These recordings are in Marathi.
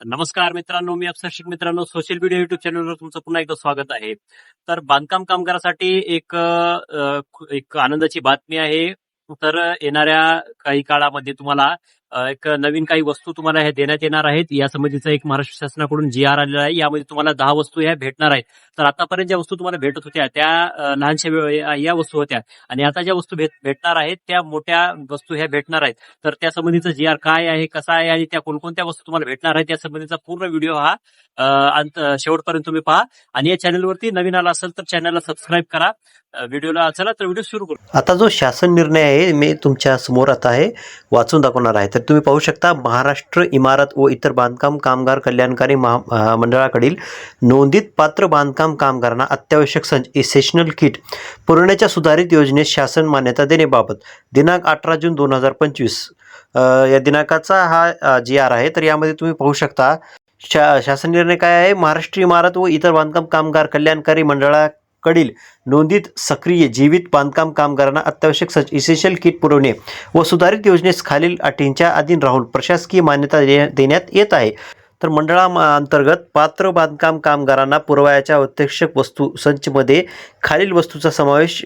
नमस्कार मित्रांनो मी अफसर मित्रांनो सोशल मीडिया युट्यूब चॅनलवर तुमचं पुन्हा एकदा स्वागत आहे. तर बांधकाम कामगारासाठी एक एक आनंदाची बातमी आहे. तर येणाऱ्या काही काळामध्ये तुम्हाला एक नवीन काही वस्तू तुम्हाला ह्या देण्यात येणार आहेत. या संबंधीचा एक महाराष्ट्र शासनाकडून जी आर आलेला आहे यामध्ये तुम्हाला दहा वस्तू ह्या भेटणार आहेत. तर आतापर्यंत ज्या वस्तू तुम्हाला भेटत होत्या त्या लहानशा या- वस्तू होत्या. आणि आता ज्या वस्तू भेट- भेटणार आहेत त्या मोठ्या वस्तू ह्या भेटणार आहेत. तर त्या संबंधीचा जी आर काय आहे कसा आहे आणि त्या कोणकोणत्या वस्तू तुम्हाला भेटणार आहेत त्या संबंधीचा पूर्ण व्हिडिओ हा शेवटपर्यंत तुम्ही पहा. आणि या चॅनलवरती नवीन आला असेल तर चॅनलला सबस्क्राईब करा. व्हिडिओला चला तर व्हिडिओ सुरू करू. आता जो शासन निर्णय आहे मी तुमच्यासमोर आता आहे वाचून दाखवणार आहे. तर तुम्ही पाहू शकता महाराष्ट्र इमारत व इतर बांधकाम कामगार कल्याणकारी महा मंडळाकडील नोंदीत पात्र बांधकाम कामगारांना अत्यावश्यक संच इसेशनल किट पुरवण्याच्या सुधारित योजनेत शासन मान्यता देण्याबाबत दिनांक अठरा जून दोन हजार पंचवीस या दिनांकाचा हा जी आर आहे. तर यामध्ये तुम्ही पाहू शकता शा शासन निर्णय काय आहे? महाराष्ट्र इमारत व इतर बांधकाम कामगार कल्याणकारी कडील नोंदीत सक्रिय जीवित बांधकाम कामगारांना अत्यावश्यक सच इसेन्शियल किट पुरवणे व सुधारित योजनेस खालील अटींच्या अधीन राहून प्रशासकीय मान्यता दे- देण्यात येत आहे. तर मंडळा अंतर्गत पात्र बांधकाम कामगारांना पुरवायच्या अत्यक्षक वस्तू संचमध्ये खालील वस्तूचा समावेश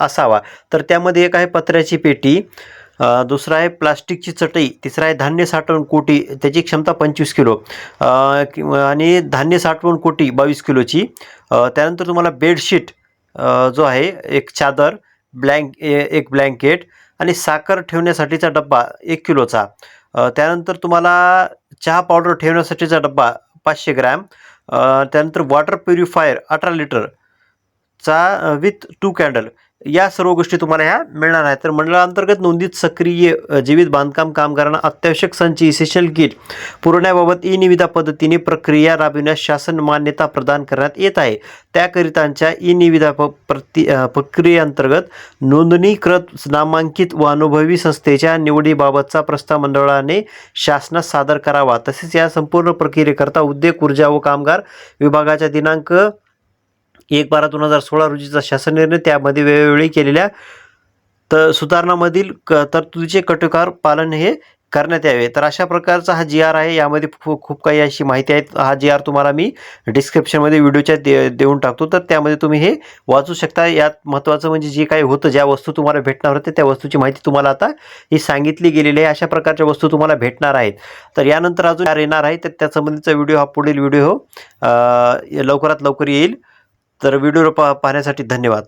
असावा. तर त्यामध्ये एक आहे पत्र्याची पेटी दुसरा आहे प्लास्टिकची चटई तिसरा आहे धान्य साठवण कोटी त्याची क्षमता पंचवीस किलो. किंवा- आणि धान्य साठवण कोटी बावीस किलोची. त्यानंतर तुम्हाला बेडशीट जो आहे एक चादर ब्लँक ए- एक ब्लँकेट आणि साखर ठेवण्यासाठीचा डब्बा एक किलोचा. त्यानंतर तुम्हाला चहा पावडर ठेवण्यासाठीचा डब्बा पाचशे ग्रॅम. त्यानंतर वॉटर प्युरिफायर अठरा लिटर. चा विथ टू कॅन्डल या सर्व गोष्टी तुम्हाला ह्या मिळणार आहेत. तर मंडळांतर्गत नोंदीत सक्रिय जीवित बांधकाम कामगारांना अत्यावश्यक संची इसेशल किट पुरवण्याबाबत ई निविदा पद्धतीने प्रक्रिया राबविण्यास शासन मान्यता प्रदान करण्यात येत आहे. त्याकरितांच्या ई निविदा प- प्रति प्रक्रियेअंतर्गत नोंदणीकृत नामांकित व अनुभवी संस्थेच्या निवडीबाबतचा प्रस्ताव मंडळाने शासनास सादर करावा. तसेच या संपूर्ण प्रक्रियेकरता उद्योग ऊर्जा व कामगार विभागाच्या दिनांक एक बारा दोन हजार सोळा रोजीचा शासन निर्णय त्यामध्ये वेळोवेळी केलेल्या तर सुधारणामधील क तरतुदीचे कटोकार पालन हे करण्यात यावे. तर अशा प्रकारचा हा जी आर आहे यामध्ये खूप खूप काही अशी माहिती आहे हा जी आर तुम्हाला मी डिस्क्रिप्शनमध्ये व्हिडिओच्या दे देऊन टाकतो. तर त्यामध्ये तुम्ही हे वाचू शकता. यात महत्त्वाचं म्हणजे जे काही होतं ज्या वस्तू तुम्हाला भेटणार होत्या त्या वस्तूची माहिती तुम्हाला आता ही सांगितली गेलेली आहे. अशा प्रकारच्या वस्तू तुम्हाला भेटणार आहेत. तर यानंतर अजून येणार आहे. तर त्यासंबंधीचा व्हिडिओ हा पुढील व्हिडिओ हो लवकरात लवकर येईल. तर व्हिडिओ पा पाहण्यासाठी धन्यवाद.